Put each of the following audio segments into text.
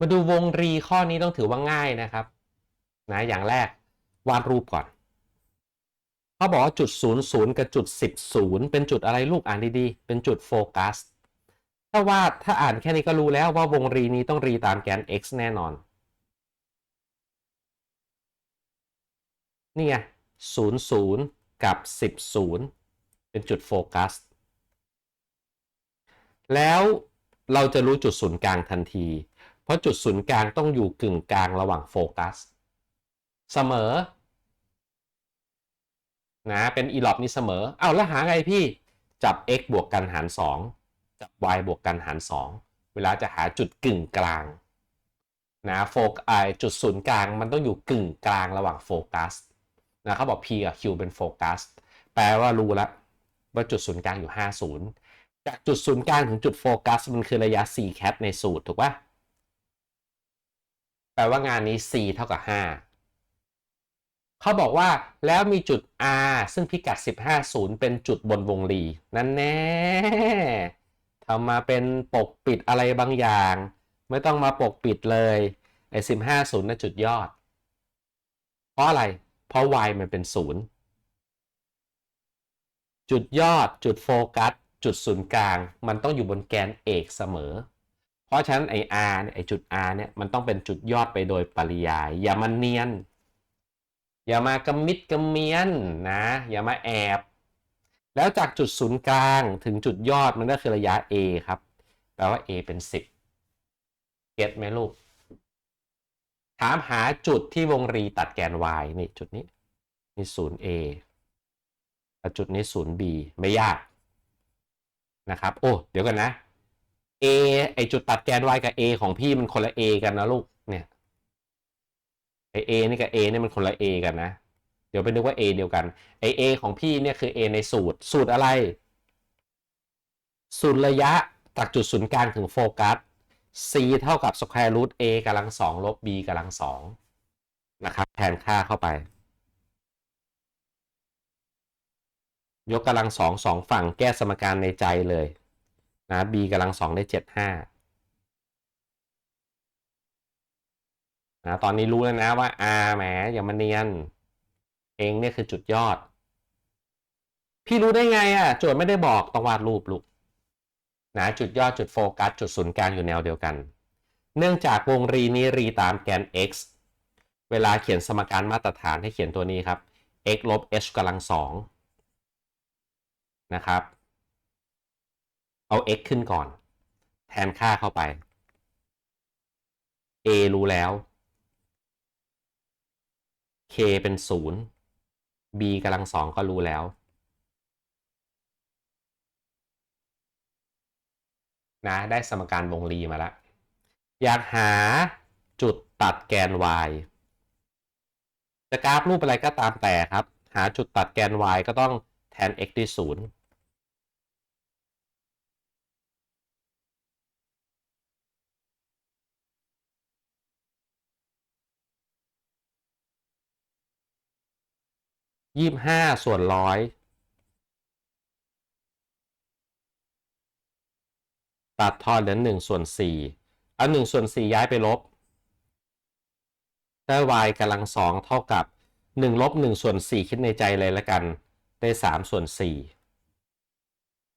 มาดูวงรีข้อนี้ต้องถือว่าง่ายนะครับนะอย่างแรกวาดรูปก่อนเขาบอกว่าจุด0 0กับจุด10 0เป็นจุดอะไรลูกอ่านดีๆ เป็นจุดโฟกัสถ้าวาดถ้าอ่านแค่นี้ก็รู้แล้วว่าวงรีนี้ต้องรีตามแกน x แน่นอน นี่ไง0 0กับ10 0เป็นจุดโฟกัสแล้วเราจะรู้จุดศูนย์กลางทันที เพราะจุดศูนย์กลางต้องอยู่กึ่งกลางระหว่างโฟกัส เสมอ นะเป็นอีลอปนี้เสมอ เอาแล้วหาไงพี่จับ x บวกกันหาร 2 จับ y บวกกันหาร 2 เวลาจะหาจุดกึ่งกลางนะโฟกไอจุดศูนย์กลางมันต้องอยู่กึ่งกลางระหว่างโฟกัสนะเขาบอก p กับ q เป็นโฟกัสแปลว่ารู้แล้วว่าจุดศูนย์กลางอยู่ 50 จากจุดศูนย์กลางถึงจุดโฟกัสมันคือระยะ 4 แคทในสูตรถูกปะ แปลว่างานนี้ c เท่ากับ 5 เขาบอกว่าแล้วมีจุด r ซึ่งพิกัด 150เป็นจุดบนวงรี นั่นแน่ทำมาเป็นปกปิดอะไรบางอย่าง ไม่ต้องมาปกปิดเลยไอ้150นั่นจุดยอด เพราะอะไร เพราะ y มันเป็น0จุดยอดจุดโฟกัส จุดศูนย์กลาง มันต้องอยู่บนแกนเอกเสมอ เพราะฉะนั้นไอ r เนี่ยไอจุด r เนี่ยมันต้องเป็นจุดยอดไปโดยปริยาย อย่ามาเนียน อย่ามากำมิดกำเมียนนะ อย่ามาแอบ แล้วจากจุดศูนย์กลางถึงจุดยอดมันก็คือระยะ a ครับ แปลว่า a เป็น 10เก็ตไหมลูก ถามหาจุดที่วงรีตัดแกน y นี่จุดนี้นี่ศูนย์ a จุดนี้ศูนย์ b ไม่ยากนะครับ โอ้ เดี๋ยวกันนะ a ไอจุดตัดแกน y กับ a ของพี่มันคนละ a กันนะลูกเนี่ยไอ a นี่กับ a นี่มันคนละ a กันนะ เดี๋ยวไปนึกว่า a เดียวกันไอ a ของพี่เนี่ยคือ a ในสูตร สูตรอะไร สูตรระยะจากจุดศูนย์กลางถึงโฟกัส c เท่ากับ square root a กำลังสองลบ b กำลังสองนะครับแทนค่าเข้าไป ยกกำลังสองสองฝั่งแก้สมการในใจเลย นะ b กำลังสองได้เจ็ดห้านะตอนนี้รู้แล้วนะว่า r แหมอย่ามาเนียน เองเนี่ยคือจุดยอด พี่รู้ได้ไงอะโจทย์ไม่ได้บอกต้องวาดรูปลูกนะจุดยอดจุดโฟกัสจุดศูนย์กลางอยู่แนวเดียวกัน เนื่องจากวงรีนี้รีตามแกน x เวลาเขียนสมการมาตรฐานให้เขียนตัวนี้ครับ x ลบ h กำลังสองนะครับ เอา x ขึ้นก่อน แทนค่าเข้าไป a รู้แล้ว k เป็น 0 b กำลังสองก็รู้แล้วนะได้สมการวงรีมาแล้ว อยากหาจุดตัดแกน y จะกราฟรูปอะไรก็ตามแต่ครับ หาจุดตัดแกน y ก็ต้องแทน x ด้วย0 ยี่ห้าส่วนร้อยตัดทอนเหลือหนึ่งส่วนสี่เอาหนึ่งส่วนสี่ย้ายไปลบได้ y กำลังสองเท่ากับหนึ่งลบหนึ่งส่วนสี่คิดในใจเลยละกัน ได้สามส่วนสี่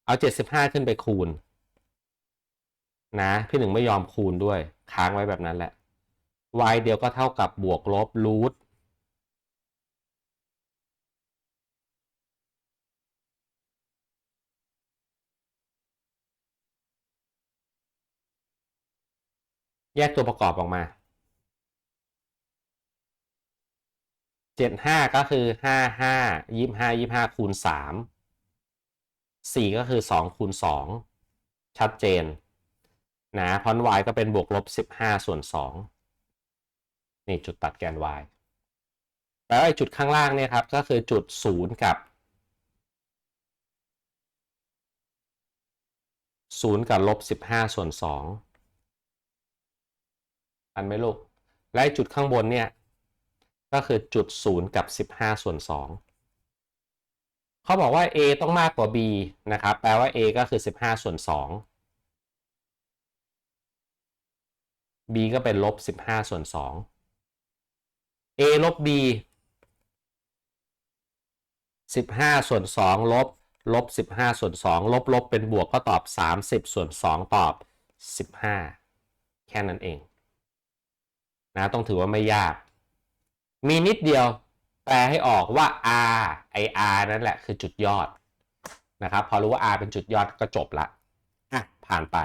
เอาเจ็ดสิบห้าขึ้นไปคูณ นะ พี่หนึ่งไม่ยอมคูณด้วย ค้างไว้แบบนั้นแหละ y เดียวก็เท่ากับบวกลบรูท แยกตัวประกอบออกมาเจ็ดห้าก็คือห้าห้ายี่ห้ายี่ห้าคูณสามสี่ก็คือสองคูณสองชัดเจนนะพอน y ก็เป็นบวกลบสิบห้าส่วนสองนี่จุดตัดแกน y แล้วไอ้จุดข้างล่างเนี่ยครับก็คือจุดศูนย์กับศูนย์กับลบสิบห้าส่วนสอง อันไหมลูก และจุดข้างบนเนี่ย ก็คือจุด0กับ15ส่วน2เขาบอกว่า a ต้องมากกว่า b นะครับ แปลว่า a ก็คือ15ส่วน2 b b ก็เป็นลบ15ส่วน2 a ลบ b 15ส่วน2ลบลบ15ส่วน2ลบลบเป็นบวกก็ตอบ30ส่วน2ตอบ15แค่นั้นเอง นะต้องถือว่าไม่ยาก มีนิดเดียวแปลให้ออกว่า r ไอ r นั่นแหละคือจุดยอดนะครับ พอรู้ว่า r เป็นจุดยอดก็จบละอะผ่านไป